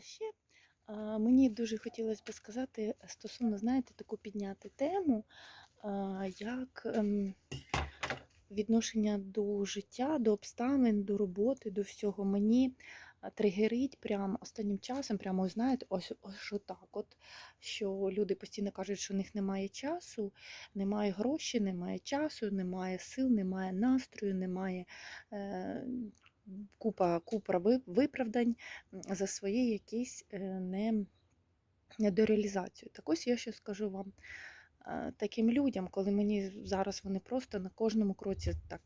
Ще мені дуже хотілося б сказати стосовно, знаєте, таку підняти тему, як ем, відношення до життя, до обставин, до роботи, до всього. Мені тригерить прямо останнім часом, прямо знаєте, ось, ось отак. От, що люди постійно кажуть, що у них немає часу, немає грошей, немає часу, немає сил, немає настрою, немає. Е, Купа, купа виправдань за свої якісь е, не, недореалізацію. Так ось я ще скажу вам е, таким людям, коли мені зараз вони просто на кожному кроці так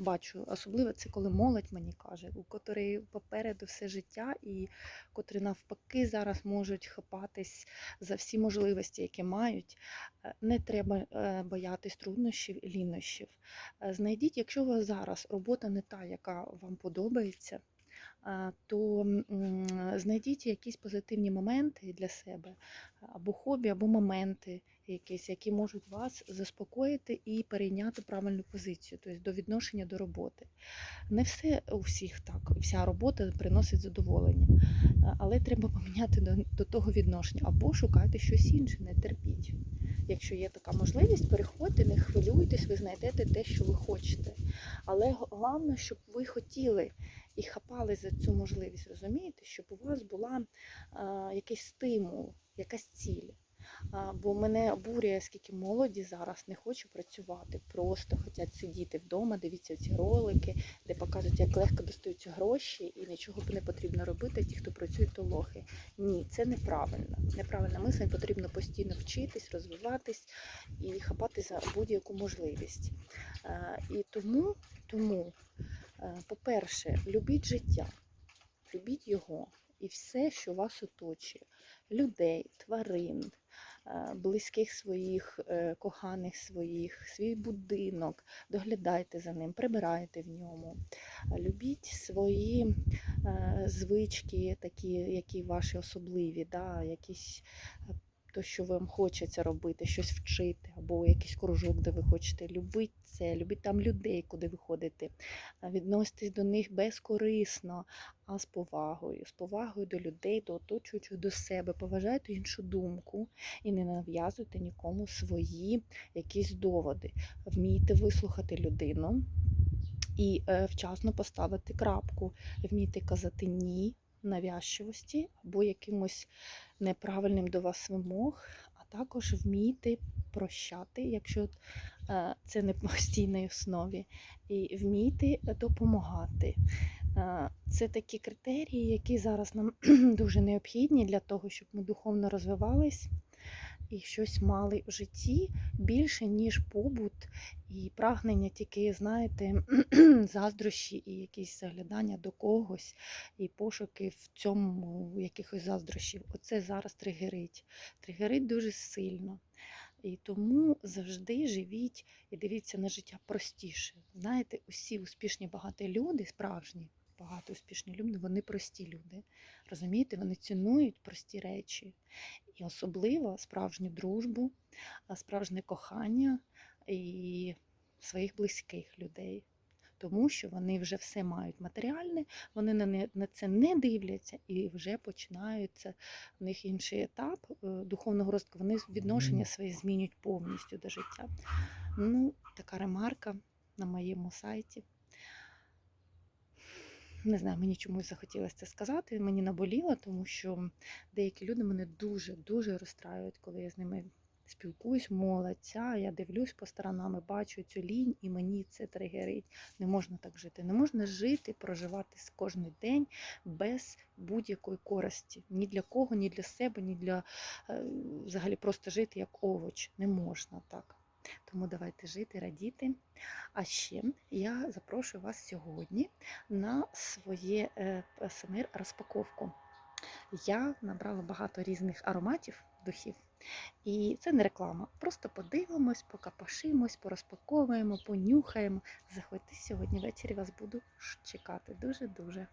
бачу, особливо це коли молодь мені каже, у котрий попереду все життя, і котрі навпаки зараз можуть хапатись за всі можливості, які мають. Е, Не треба е, боятись труднощів і лінощів. Е, Знайдіть, якщо у вас зараз робота не та, яка вам подобається, то знайдіть якісь позитивні моменти для себе, або хобі, або моменти якісь, які можуть вас заспокоїти і перейняти правильну позицію, тобто до відношення до роботи. Не все у всіх так, вся робота приносить задоволення, але треба поміняти до, до того відношення, або шукайте щось інше, не терпіть. Якщо є така можливість, переходьте, не хвилюйтесь, ви знайдете те, що ви хочете. Але головне, щоб ви хотіли і хапали за цю можливість, розумієте, щоб у вас була а, якийсь стимул, якась ціль. Бо мене обурює, скільки молоді зараз не хоче працювати, просто хочуть сидіти вдома, дивіться ці ролики, де показують, як легко достаються гроші і нічого не потрібно робити. Ті, хто працює, то лохи. Ні, це неправильно. Неправильно мислення, потрібно постійно вчитись, розвиватись і хапати за будь-яку можливість. І тому, тому По-перше, любіть життя, любіть його і все, що вас оточує: людей, тварин, е, близьких своїх, е, коханих своїх, свій будинок, доглядайте за ним, прибирайте в ньому. Е, Любіть свої е, звички, такі, які ваші особливі, да, якісь. То, що вам хочеться робити, щось вчити, або якийсь кружок, де ви хочете. Любіть це, любіть там людей, куди ви ходите. Відноситесь до них безкорисно, а з повагою, з повагою до людей, до оточуючих, до себе. Поважайте іншу думку і не нав'язуйте нікому свої якісь доводи. Вмійте вислухати людину і е, вчасно поставити крапку. Вмійте казати ні навязчивості або якимось неправильним до вас вимог, а також вмійте прощати, якщо е, це не постійній основі, і вмійте допомагати. Е, Це такі критерії, які зараз нам дуже необхідні для того, щоб ми духовно розвивались і щось мали в житті більше, ніж побут і прагнення тільки, знаєте, заздрощі і якісь заглядання до когось, і пошуки в цьому якихось заздрощів. Оце зараз тригерить. Тригерить дуже сильно. І тому завжди живіть і дивіться на життя простіше. Знаєте, усі успішні багаті люди, справжні, багато успішні люди, вони прості люди. Розумієте, вони цінують прості речі. І особливо справжню дружбу, справжнє кохання і своїх близьких людей. Тому що вони вже все мають матеріальне, вони на не- на це не дивляться і вже починаються в них інший етап е, духовного розвитку. Вони відношення свої змінюють повністю до життя. Ну, така ремарка на моєму сайті. Не знаю, мені чомусь захотілося це сказати. Мені наболіло, тому що деякі люди мене дуже-дуже розстраюють, коли я з ними спілкуюсь, молодь, ця, я дивлюсь по сторонам, бачу цю лінь, і мені це тригерить. Не можна так жити. Не можна жити, проживати кожен день без будь-якої користі. Ні для кого, ні для себе, ні для е, взагалі просто жити як овоч. Не можна так. Тому давайте жити, радіти. А ще я запрошую вас сьогодні на своє е, СМР розпаковку. Я набрала багато різних ароматів духів. І це не реклама. Просто подивимось, покапашимось, порозпаковуємо, понюхаємо. Заходьте сьогодні ввечері, вас буду чекати дуже-дуже.